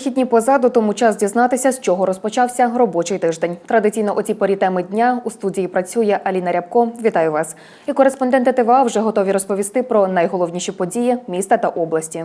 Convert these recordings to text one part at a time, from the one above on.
Вихідні позаду, тому час дізнатися, з чого розпочався робочий тиждень. Традиційно у цій порі теми дня у студії працює Аліна Рябко. Вітаю вас. І кореспонденти ТВА вже готові розповісти про найголовніші події міста та області.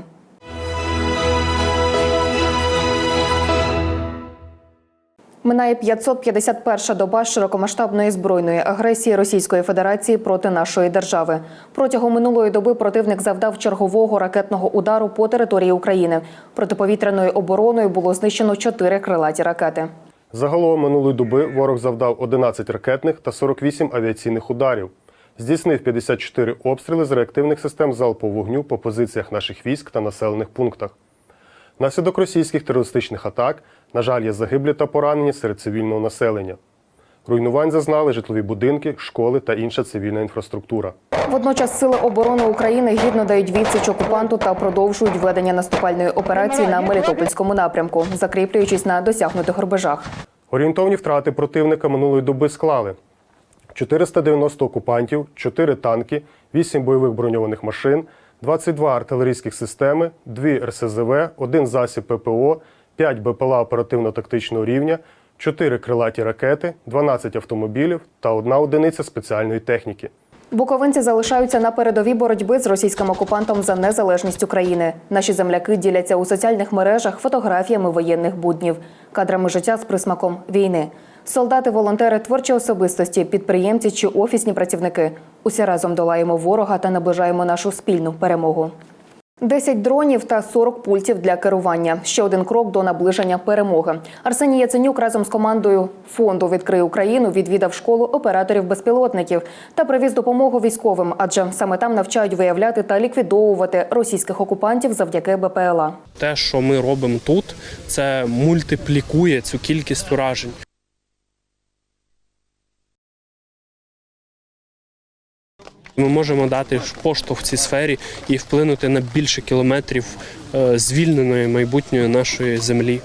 Минає 551-ша доба широкомасштабної збройної агресії Російської Федерації проти нашої держави. Протягом минулої доби противник завдав чергового ракетного удару по території України. Протиповітряною обороною було знищено чотири крилаті ракети. Загалом минулої доби ворог завдав 11 ракетних та 48 авіаційних ударів. Здійснив 54 обстріли з реактивних систем залпового вогню по позиціях наших військ та населених пунктах. Внаслідок російських терористичних атак, на жаль, є загиблі та поранені серед цивільного населення. Руйнувань зазнали житлові будинки, школи та інша цивільна інфраструктура. Водночас сили оборони України гідно дають відсіч окупанту та продовжують ведення наступальної операції на Мелітопольському напрямку, закріплюючись на досягнутих рубежах. Орієнтовні втрати противника минулої доби склали 490 окупантів, 4 танки, 8 бойових броньованих машин, 22 артилерійських системи, 2 РСЗВ, 1 засіб ППО, 5 БПЛА оперативно-тактичного рівня, 4 крилаті ракети, 12 автомобілів та 1 одиниця спеціальної техніки. Буковинці залишаються на передовій боротьби з російським окупантом за незалежність України. Наші земляки діляться у соціальних мережах фотографіями воєнних буднів, кадрами життя з присмаком війни. Солдати, волонтери, творчі особистості, підприємці чи офісні працівники. Усі разом долаємо ворога та наближаємо нашу спільну перемогу. 10 дронів та 40 пультів для керування. Ще один крок до наближення перемоги. Арсеній Яценюк разом з командою фонду Відкрий Україну відвідав школу операторів безпілотників та привіз допомогу військовим, адже саме там навчають виявляти та ліквідовувати російських окупантів завдяки БПЛА. Те, що ми робимо тут, це мультиплікує цю кількість уражень. Ми можемо дати поштовх в цій сфері і вплинути на більше кілометрів е, звільненої майбутньої нашої землі.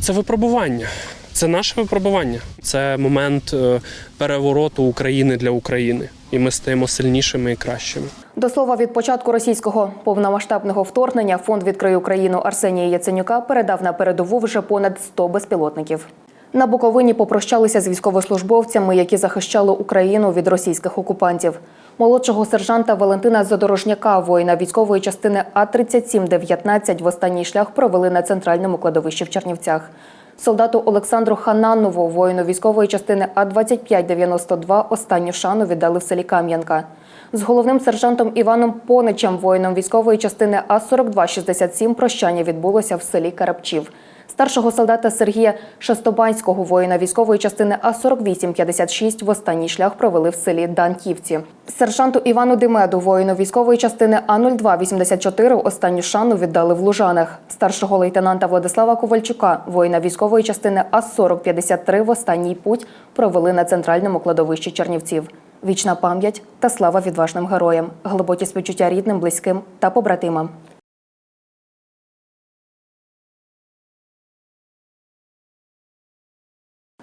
Це випробування. Це наше випробування. Це момент е, перевороту України для України, і ми стаємо сильнішими і кращими. До слова, від початку російського повномасштабного вторгнення фонд «Відкрий Україну Арсенія Яценюка передав на передову вже понад 100 безпілотників. На Буковині попрощалися з військовослужбовцями, які захищали Україну від російських окупантів. Молодшого сержанта Валентина Задорожняка, воїна військової частини А 3719 в останній шлях провели на центральному кладовищі в Чернівцях. Солдату Олександру Хананову, воїну військової частини А 2592 останню шану віддали в селі Кам'янка. З головним сержантом Іваном Поничем, воїном військової частини А 4267 прощання відбулося в селі Карапчів. Старшого солдата Сергія Шестобанського, воїна військової частини А 4856 в останній шлях провели в селі Данківці. Сержанту Івану Демеду, воїну військової частини А 0284 останню шану віддали в Лужанах. Старшого лейтенанта Владислава Ковальчука, воїна військової частини А 4053 в останній путь провели на центральному кладовищі Чернівців. Вічна пам'ять та слава відважним героям, глибокі співчуття рідним, близьким та побратимам.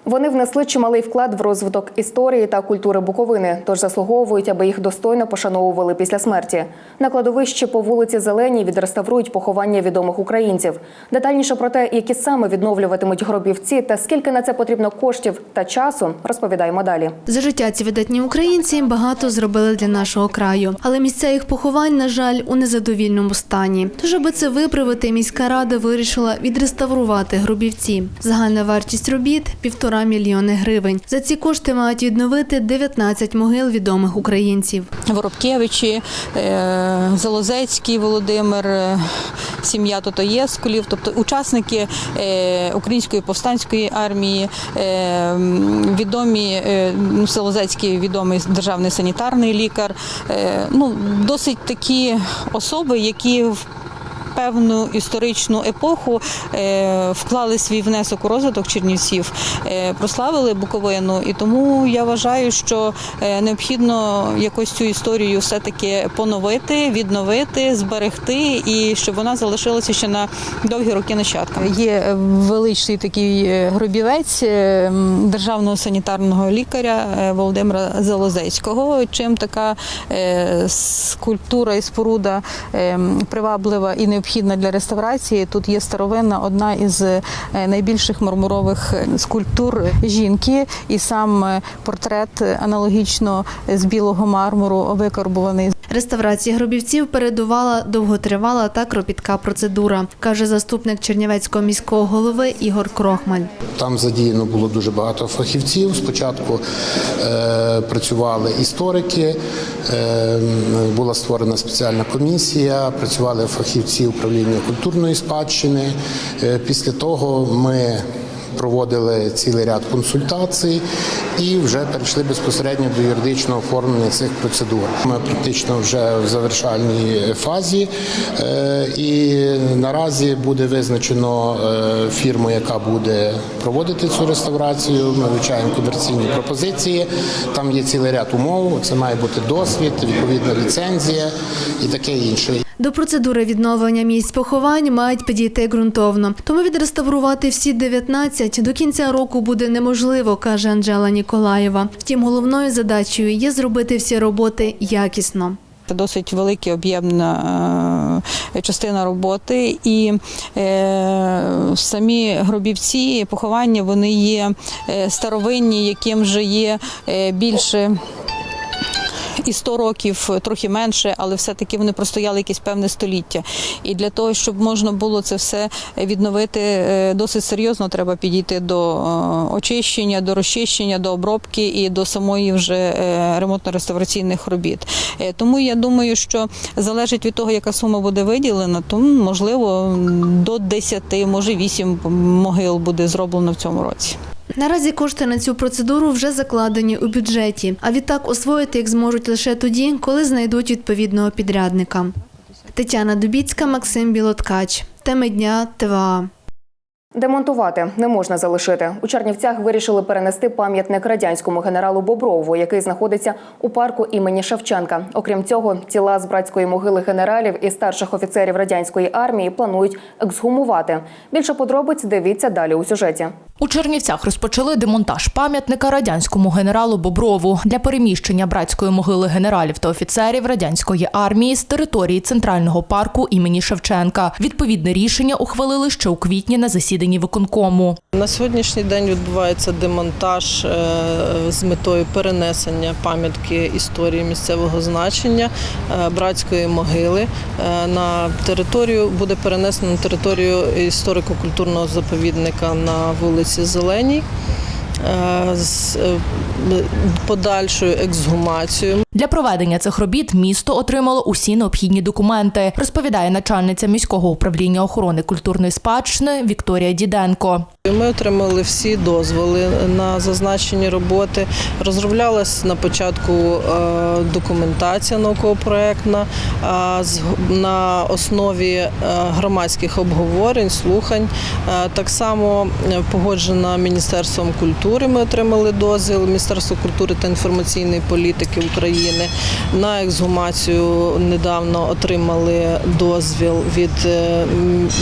Вони внесли чималий вклад в розвиток історії та культури Буковини, тож заслуговують, аби їх достойно пошановували після смерті. На кладовищі по вулиці Зеленій відреставрують поховання відомих українців. Детальніше про те, які саме відновлюватимуть гробівці та скільки на це потрібно коштів та часу, розповідаємо далі. За життя ці видатні українці багато зробили для нашого краю, але місця їх поховань, на жаль, у незадовільному стані. Тож, аби це виправити, міська рада вирішила відреставрувати гробівці. Загальна вартість робіт півтора мільйони гривень. За ці кошти мають відновити 19 могил відомих українців. Воробкевичі, е, Залозецький Володимир, е, сім'я Тотоєскулів, тобто учасники е, Української повстанської армії, відомі ну, Залозецький відомий державний санітарний лікар. Ну, досить такі особи, які в Певну історичну епоху е, вклали свій внесок у розвиток Чернівців, е, прославили Буковину, і тому я вважаю, що е, необхідно якось цю історію все-таки поновити, відновити, зберегти, і щоб вона залишилася ще на довгі роки нащадками. Є величний такий гробівець державного санітарного лікаря Володимира Залозецького. Чим така скульптура і споруда е, приваблива і необхідна необхідна для реставрації. Тут є старовинна одна із е, найбільших мармурових е, скульптур жінки, і сам е, портрет аналогічно з білого мармуру викарбуваний. Реставрації гробівців передувала довготривала та кропітка процедура, каже заступник Чернівецького міського голови Ігор Крохмаль. Там задіяно було дуже багато фахівців. Спочатку е, працювали історики, е, була створена спеціальна комісія, працювали фахівці управління культурної спадщини. Е, після того ми проводили цілий ряд консультацій і вже перейшли безпосередньо до юридичного оформлення цих процедур. Ми практично вже в завершальній фазі, е, і наразі буде визначено е, фірму, яка буде проводити цю реставрацію. Ми вивчаємо комерційні пропозиції. Там є цілий ряд умов. Це має бути досвід, відповідна ліцензія і таке інше. До процедури відновлення місць поховань мають підійти ґрунтовно. Тому відреставрувати всі 19 до кінця року буде неможливо, каже Анжела Ніколаєва. Втім, головною задачею є зробити всі роботи якісно. Це досить велика об'ємна е, частина роботи, і е, самі гробівці поховання вони є е, старовинні, яким вже є більше. І 100 років трохи менше, але все-таки вони простояли якесь певне століття. І для того, щоб можна було це все відновити е, досить серйозно, треба підійти до е, очищення, до розчищення, до обробки і до самої вже е, ремонтно-реставраційних робіт. Е, Тому я думаю, що залежить від того, яка сума буде виділена, то можливо до 10, може 8 могил буде зроблено в цьому році. Наразі кошти на цю процедуру вже закладені у бюджеті, а відтак освоїти їх зможуть лише тоді, коли знайдуть відповідного підрядника. Тетяна Дубіцька, Максим Білоткач. Теми дня ТВА. Демонтувати не можна залишити. У Чернівцях вирішили перенести пам'ятник радянському генералу Боброву, який знаходиться у парку імені Шевченка. Окрім цього, тіла з братської могили генералів і старших офіцерів радянської армії планують ексгумувати. Більше подробиць дивіться далі у сюжеті. У Чернівцях розпочали демонтаж пам'ятника радянському генералу Боброву для переміщення братської могили генералів та офіцерів радянської армії з території центрального парку імені Шевченка. Відповідне рішення ухвалили ще у квітні на засіданні виконкому. На сьогоднішній день відбувається демонтаж е, з метою перенесення пам'ятки історії місцевого значення е, братської могили е, на територію буде перенесено на територію історико-культурного заповідника на вулиці Зеленій з подальшою ексгумацією. Для проведення цих робіт місто отримало усі необхідні документи, розповідає начальниця міського управління охорони культурної спадщини Вікторія Діденко. Ми отримали всі дозволи на зазначені роботи. Розроблялась на початку е, документація науково-проектна на основі е, громадських обговорень, слухань. Е, Так само погоджена Міністерством культури. Ми отримали дозвіл Міністерство культури та інформаційної політики України. На ексгумацію недавно отримали дозвіл від е,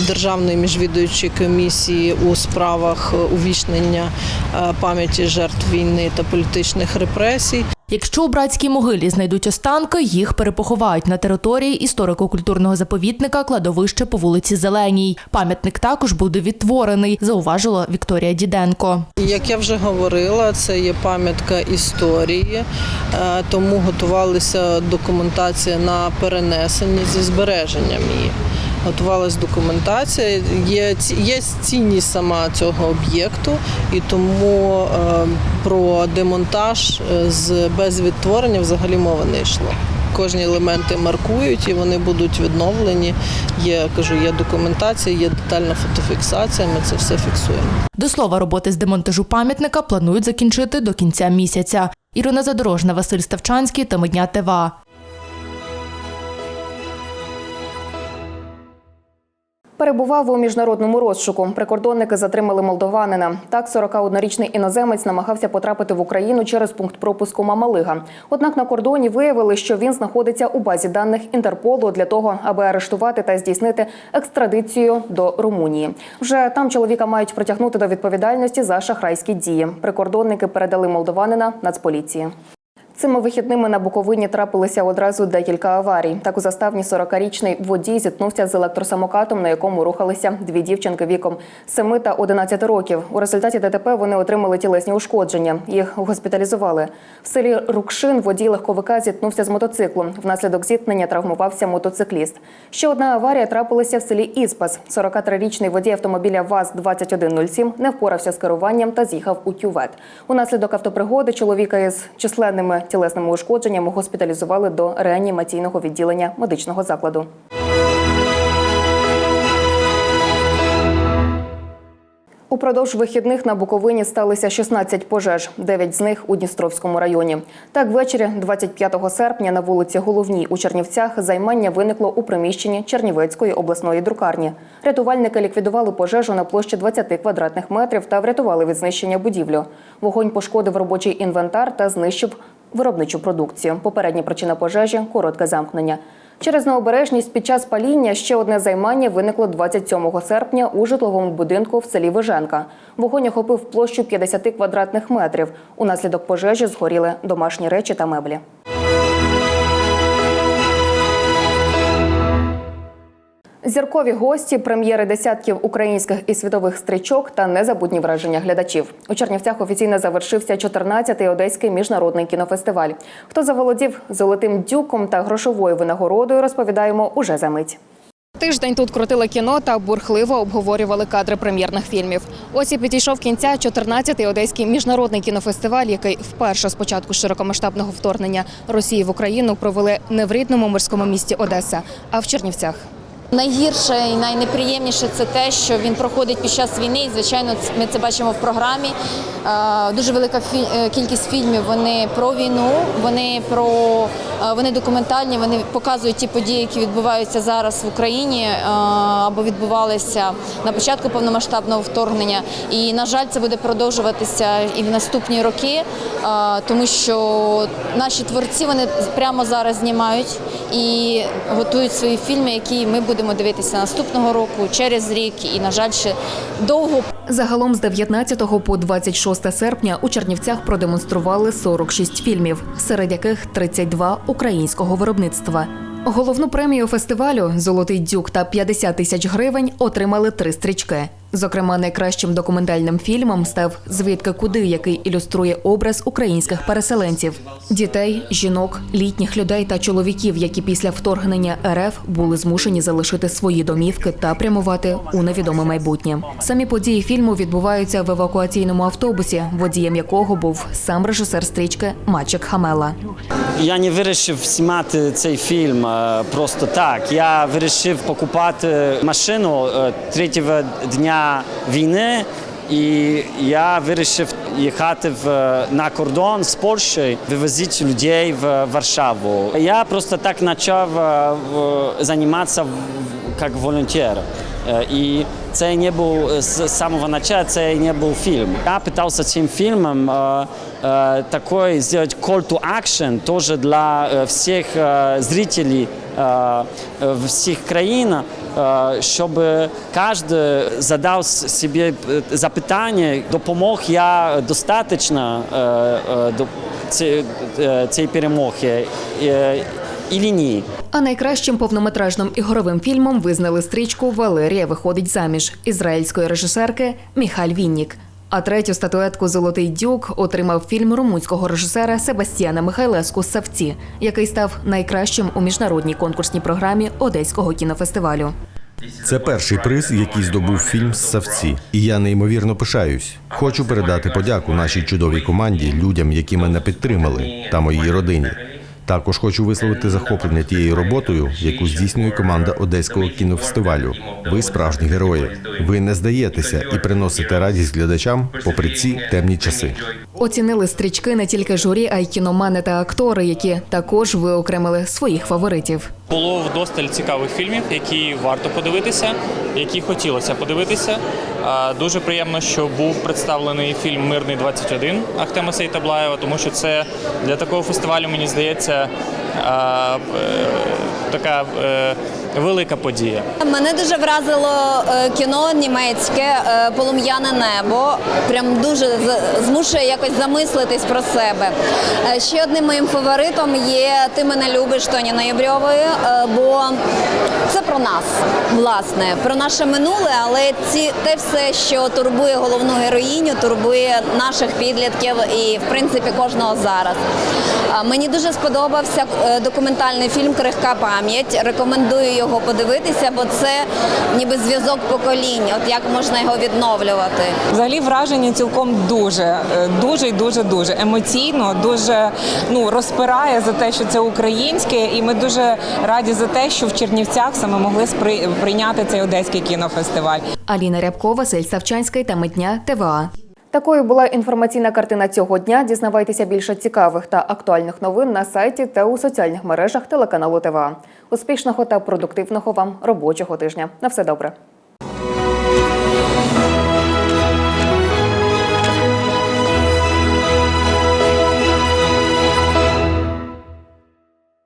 Державної міжвідуючої комісії у справах увічнення е, пам'яті жертв війни та політичних репресій. Якщо у братській могилі знайдуть останки, їх перепоховають на території історико-культурного заповідника кладовище по вулиці Зеленій. Пам'ятник також буде відтворений, зауважила Вікторія Діденко. Як я вже говорила, це є пам'ятка історії, е, тому готувалася документація на перенесення зі збереженням її. Готувалася документація. Є, є цінність сама цього об'єкту, і тому е, про демонтаж е, з без відтворення взагалі мова не йшло. Кожні елементи маркують і вони будуть відновлені. Є кажу, є документація, є детальна фотофіксація. Ми це все фіксуємо. До слова, роботи з демонтажу пам'ятника планують закінчити до кінця місяця. Ірина Задорожна, Василь Ставчанський, Теми дня ТВА. Перебував у міжнародному розшуку. Прикордонники затримали молдованина. Так, 41-річний іноземець намагався потрапити в Україну через пункт пропуску Мамалига. Однак на кордоні виявили, що він знаходиться у базі даних Інтерполу для того, аби арештувати та здійснити екстрадицію до Румунії. Вже там чоловіка мають притягнути до відповідальності за шахрайські дії. Прикордонники передали молдованина Нацполіції. Цими вихідними на Буковині трапилися одразу декілька аварій. Так у заставні 40-річний водій зіткнувся з електросамокатом, на якому рухалися дві дівчинки віком 7 та 11 років. У результаті ДТП вони отримали тілесні ушкодження. Їх госпіталізували. В селі Рукшин водій легковика зіткнувся з мотоциклом. Внаслідок зіткнення травмувався мотоцикліст. Ще одна аварія трапилася в селі Іспас. 43-річний водій автомобіля ВАЗ-2107 не впорався з керуванням та з'їхав у кювет. Унаслідок автопригоди чоловіка із численними тілесними ушкодженнями госпіталізували до реанімаційного відділення медичного закладу. Упродовж вихідних на Буковині сталося 16 пожеж, 9 з них у Дністровському районі. Так, ввечері 25 серпня на вулиці Головній у Чернівцях займання виникло у приміщенні Чернівецької обласної друкарні. Рятувальники ліквідували пожежу на площі 20 квадратних метрів та врятували від знищення будівлю. Вогонь пошкодив робочий інвентар та знищив виробничу продукцію. Попередня причина пожежі коротке замкнення. Через необережність під час паління ще одне займання виникло 27 серпня у житловому будинку в селі Виженка. Вогонь охопив площу 50 квадратних метрів. Унаслідок пожежі згоріли домашні речі та меблі. Зіркові гості, прем'єри десятків українських і світових стрічок та незабутні враження глядачів. У Чернівцях офіційно завершився 14-й одеський міжнародний кінофестиваль. Хто заволодів золотим дюком та грошовою винагородою, розповідаємо уже за мить. Тиждень тут крутили кіно та бурхливо обговорювали кадри прем'єрних фільмів. Ось і підійшов кінця 14-й одеський міжнародний кінофестиваль, який вперше з початку широкомасштабного вторгнення Росії в Україну провели не в рідному морському місті Одеса, а в Чернівцях. Найгірше і найнеприємніше це те, що він проходить під час війни. І звичайно, ми це бачимо в програмі. Дуже велика е, кількість фільмів. Вони про війну, вони про вони документальні. Вони показують ті події, які відбуваються зараз в Україні або відбувалися на початку повномасштабного вторгнення. І на жаль, це буде продовжуватися і в наступні роки, тому що наші творці вони прямо зараз знімають і готують свої фільми, які ми будемо дивитися наступного року, через рік і, на жаль, ще довго. Загалом з 19 по 26 серпня у Чернівцях продемонстрували 46 фільмів, серед яких 32 українського виробництва. Головну премію фестивалю Золотий дюк та 50 тисяч гривень отримали три стрічки. Зокрема, найкращим документальним фільмом став Звідки куди, який ілюструє образ українських переселенців, дітей, жінок, літніх людей та чоловіків, які після вторгнення РФ були змушені залишити свої домівки та прямувати у невідоме майбутнє. Самі події фільму відбуваються в евакуаційному автобусі, водієм якого був сам режисер стрічки Мачек Хамела. Я не вирішив знімати цей фільм е, просто так. Я вирішив покупати машину е, третього дня війни, і я вирішив їхати в, на кордон з Польщею, вивозити людей в Варшаву. Я просто так почав е, в- займатися в- як волонтер. Е, І це не був з самого початку, це не був фільм. Я питався цим фільмом е, е, такой сделать call to action тоже для е, всіх е, зрителей е, е, всіх країн, е, щоб кожен задав собі е, запитання, допомог я достатньо е, е, до ці- е, цієї перемоги е, і ні. А найкращим повнометражним ігровим фільмом визнали стрічку Валерія виходить заміж ізраїльської режисерки Міхаль Віннік. А третю статуетку Золотий дюк отримав фільм румунського режисера Себастьяна Михайлеску Савці, який став найкращим у міжнародній конкурсній програмі Одеського кінофестивалю. Це перший приз, який здобув фільм з Савці, і я неймовірно пишаюсь. Хочу передати подяку нашій чудовій команді, людям, які мене підтримали, та моїй родині. Також хочу висловити захоплення тією роботою, яку здійснює команда Одеського кінофестивалю. Ви справжні герої. Ви не здаєтеся і приносите радість глядачам попри ці темні часи. Оцінили стрічки не тільки журі, а й кіномани та актори, які також виокремили своїх фаворитів. Було вдосталь цікавих фільмів, які варто подивитися, які хотілося подивитися. Дуже приємно, що був представлений фільм Мирний 21 Ахтема Сейтаблаєва, тому що це для такого фестивалю, мені здається, е, така е, велика подія. Мене дуже вразило е, кіно німецьке е, Полум'яне небо. Прям дуже змушує якось замислитись про себе. Е, Ще одним моїм фаворитом є Ти мене любиш Тоні Ноябрьової, е, бо це про нас, власне, про наше минуле, але ці те все, що турбує головну героїню, турбує наших підлітків і, в принципі, кожного зараз. Мені дуже сподобався документальний фільм Крихка пам'ять. Рекомендую його подивитися, бо це ніби зв'язок поколінь. От як можна його відновлювати. Взагалі враження цілком дуже, е, дуже і дуже дуже емоційно, дуже ну розпирає за те, що це українське, і ми дуже раді за те, що в Чернівцях саме могли спри- прийняти цей одеський кінофестиваль. Аліна Рябко, Василь Савчанський та Митня ТВА. Такою була інформаційна картина цього дня. Дізнавайтеся більше цікавих та актуальних новин на сайті та у соціальних мережах телеканалу ТВА. Успішного та продуктивного вам робочого тижня. На все добре.